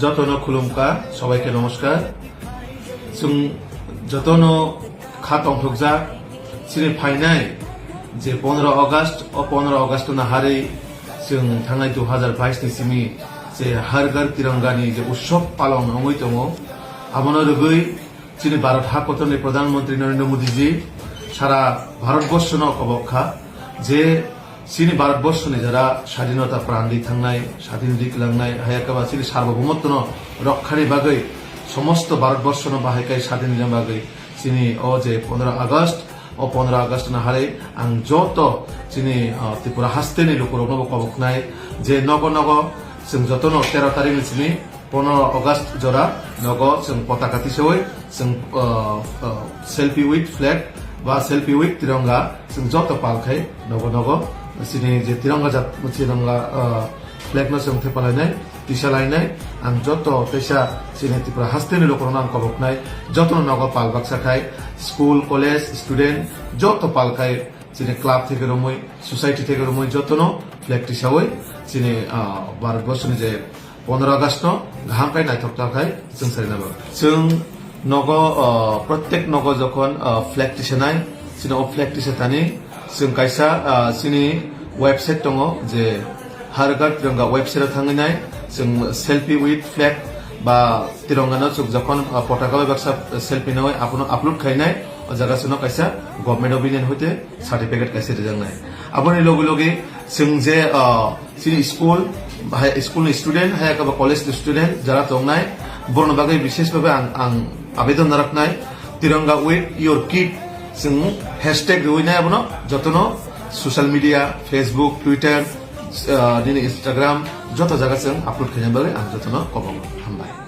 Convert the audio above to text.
যতন খুলুমকা সবাইকে নমস্কার। যোন যতন খাতং ঠকজা সিনি ফাইনাই, যে পনেরো অগস্ট ও পনেরো অগস্ট নাহারে যোন থাঙ্গাই দু হাজার বাইশ সিমি, যে হার ঘর তিরঙ্গানি, যে উৎসব পালন হই দো আমন রগৈ, যিনি ভারত হাকতনের প্রধানমন্ত্রী নরেন্দ্র মোদীজি, সারা ভারতবর্ষ নক অবক্ষা, যে চিনি ভারতবর্ষ যারা স্বাধীনতা প্রাণ দিয়ে থাকায় স্বাধীন দিক লাংনায় হায়াকা চিনি সার্বভৌমত্ব রক্ষার বাকে সমস্ত ভারতবর্ষ বাহাইকাই স্বাধীন বাকে চিনি অ যে পনেরো আগস্ট ও পনেরো আগস্ট না হারে আং যত চিনি ত্রিপুরা হাস্তেনি লোক রব কবকনায় যে নগ নগ जों जतन तेर तारिख मिथिनि पन्द्र अगस्ट जरा नग जों पताका तिसै সেলফি উইথ ফ্ল্যাগ বা সেলফি উইথ তিরঙ্গা तिरंगा जों जत पालखाय नग नग চীনে যে তিরঙ্গা তিরঙ্গা ফ্ল্যাগনস এবং থেপালাই নাই তিসালাই নাই আং যত তেসা চীনে ত্রিপুরা হাস্তেনি লোকরণ আং কবক নাই, যত নগর পাল বাক্সা খাই, স্কুল, কলেজ স্টুডেন্ট যত পাল খাই, চীনে ক্লাব থেকে রমই সোসাইটি থেকে রমই যতন ফ্ল্যাগ টিসাওই চীনে ভারতবর্ষনি যে পনেরো আগস্ট ঘামকাই নাইথক থাকাই চং সারিনাব চং নগ প্রত্যেক নগ যখন ফ্ল্যাগ টিসে নাই, চীনে ও ফ্ল্যাগ টিসে তানি जों कायसा चिनि वेबसाइट दङ जे हारगार तिरंगा वेबसाइटआव थांनाय जों सेल्फि उइथ फ्लेग বা তিরঙ্গানো চোখ যখন পতাকা ব্যবসা সেলফি নয় আপনার আপলোড খাইনাই জায়গাসুনো কাইসা গভর্নমেন্ট অফ ইন্ডিয়ান হইতে সার্টিফিকেট কাইসা রেজাংনাই আপনি লগে লগে जों যে চিনি স্কুল স্কুল স্টুডেন্ট হায় বা কলেজ স্টুডেন্ট যারা দংনাই বর্ণ বাগै বিশেষভাবে আं आं আবেদন রাখনাই Tiranga with your kid хэштег өвнө абно жотно social media Facebook Twitter Instagram যত জায়গা আপলোড খেয়ে বলে আর যত কমাবো হামবাই